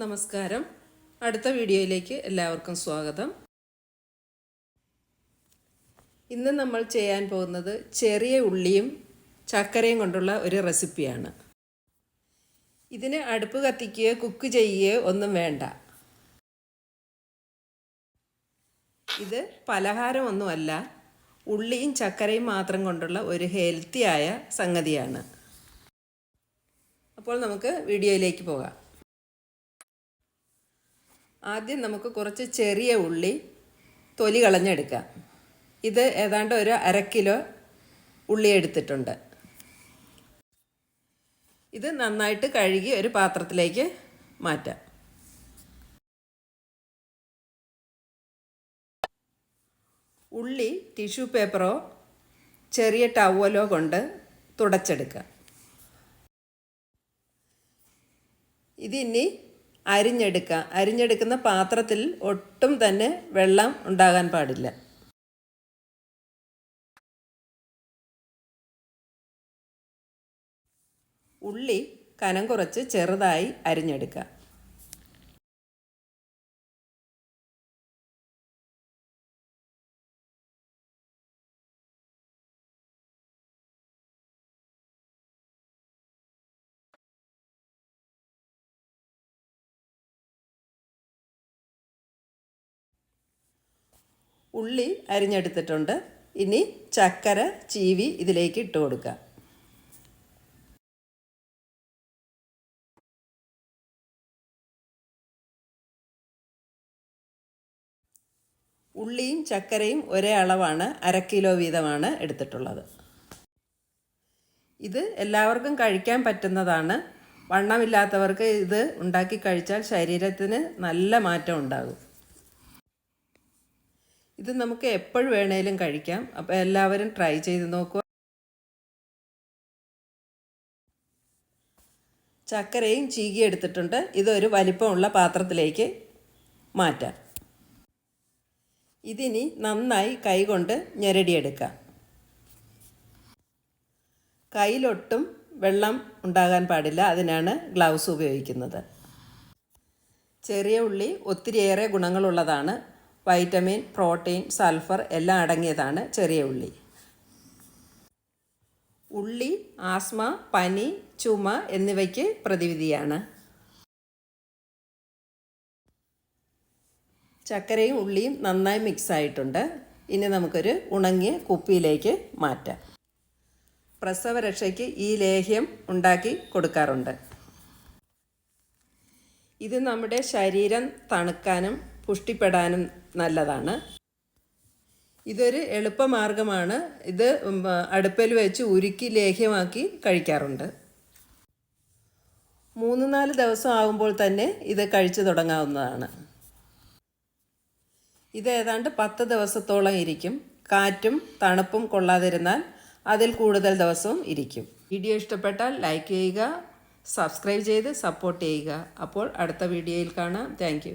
നമസ്കാരം. അടുത്ത വീഡിയോയിലേക്ക് എല്ലാവർക്കും സ്വാഗതം. ഇന്ന് നമ്മൾ ചെയ്യാൻ പോകുന്നത് ചെറിയ ഉള്ളിയും ചക്കരയും കൊണ്ടുള്ള ഒരു റെസിപ്പിയാണ്. ഇതിന് അടുപ്പ് കത്തിക്കുകയോ കുക്ക് ചെയ്യുകയോ ഒന്നും വേണ്ട. ഇത് പലഹാരമൊന്നുമല്ല ഉള്ളിയും ചക്കരയും മാത്രം കൊണ്ടുള്ള ഒരു ഹെൽത്തിയായ സംഗതിയാണ്. അപ്പോൾ നമുക്ക് വീഡിയോയിലേക്ക് പോകാം. ആദ്യം നമുക്ക് കുറച്ച് ചെറിയ ഉള്ളി തൊലി കളഞ്ഞെടുക്കാം. ഇത് ഏതാണ്ട് ഒരു അര കിലോ ഉള്ളി എടുത്തിട്ടുണ്ട്. ഇത് നന്നായിട്ട് കഴുകി ഒരു പാത്രത്തിലേക്ക് മാറ്റാം. ഉള്ളി ടിഷ്യൂ പേപ്പറോ ചെറിയ ടവലോ കൊണ്ട് തുടച്ചെടുക്കുക ഇതിനി അരിഞ്ഞെടുക്കുക അരിഞ്ഞെടുക്കുന്ന പാത്രത്തിൽ ഒട്ടും തന്നെ വെള്ളം ഉണ്ടാകാൻ പാടില്ല. ഉള്ളി കനം കുറച്ച് ചെറുതായി അരിഞ്ഞെടുക്കുക ഉള്ളി അരിഞ്ഞെടുത്തിട്ടുണ്ട്. ഇനി ചക്കര ചീവി ഇതിലേക്ക് ഇട്ട് കൊടുക്കുക ഉള്ളിയും ചക്കരയും ഒരേ അളവാണ്. അര കിലോ വീതമാണ് എടുത്തിട്ടുള്ളത്. ഇത് എല്ലാവർക്കും കഴിക്കാൻ പറ്റുന്നതാണ്. വണ്ണമില്ലാത്തവർക്ക് ഇത് ഉണ്ടാക്കി കഴിച്ചാൽ ശരീരത്തിന് നല്ല മാറ്റം ഉണ്ടാകും. ഇത് നമുക്ക് എപ്പോഴും വേണേലും കഴിക്കാം. അപ്പോൾ എല്ലാവരും ട്രൈ ചെയ്ത് നോക്കുക ചക്കരയും ചീകി എടുത്തിട്ടുണ്ട്. ഇതൊരു വലിപ്പമുള്ള പാത്രത്തിലേക്ക് മാറ്റാം. ഇതിനി നന്നായി കൈകൊണ്ട് ഞെരടിയെടുക്കാം. കയ്യിലൊട്ടും വെള്ളം ഉണ്ടാകാൻ പാടില്ല. അതിനാണ് ഗ്ലൗസ് ഉപയോഗിക്കുന്നത്. ചെറിയ ഉള്ളി ഒത്തിരിയേറെ ഗുണങ്ങളുള്ളതാണ്. വൈറ്റമിൻ പ്രോട്ടീൻ സൾഫർ എല്ലാം അടങ്ങിയതാണ് ചെറിയ ഉള്ളി. ഉള്ളി ആസ്മ പനി ചുമ എന്നിവയ്ക്ക് പ്രതിവിധിയാണ്. ചക്കരയും ഉള്ളിയും നന്നായി മിക്സ് ആയിട്ടുണ്ട്. ഇനി നമുക്കൊരു ഉണങ്ങിയ കുപ്പിയിലേക്ക് മാറ്റാം. പ്രസവരക്ഷയ്ക്ക് ഈ ലേഹ്യം ഉണ്ടാക്കി കൊടുക്കാറുണ്ട്. ഇത് നമ്മുടെ ശരീരം തണുക്കാനും പുഷ്ടിപ്പെടാനും നല്ലതാണ്. ഇതൊരു എളുപ്പമാർഗമാണ്. ഇത് അടുപ്പിൽ വെച്ച് ഉരുക്കി ലേഹ്യമാക്കി കഴിക്കാറുണ്ട്. മൂന്ന് നാല് ദിവസം ആകുമ്പോൾ തന്നെ ഇത് കഴിച്ചു തുടങ്ങാവുന്നതാണ്. ഇത് ഏതാണ്ട് പത്ത് ദിവസത്തോളം ഇരിക്കും. കാറ്റും തണുപ്പും കൊള്ളാതിരുന്നാൽ അതിൽ കൂടുതൽ ദിവസവും ഇരിക്കും. വീഡിയോ ഇഷ്ടപ്പെട്ടാൽ ലൈക്ക് ചെയ്യുക സബ്സ്ക്രൈബ് ചെയ്ത് സപ്പോർട്ട് ചെയ്യുക. അപ്പോൾ അടുത്ത വീഡിയോയിൽ കാണാം. താങ്ക്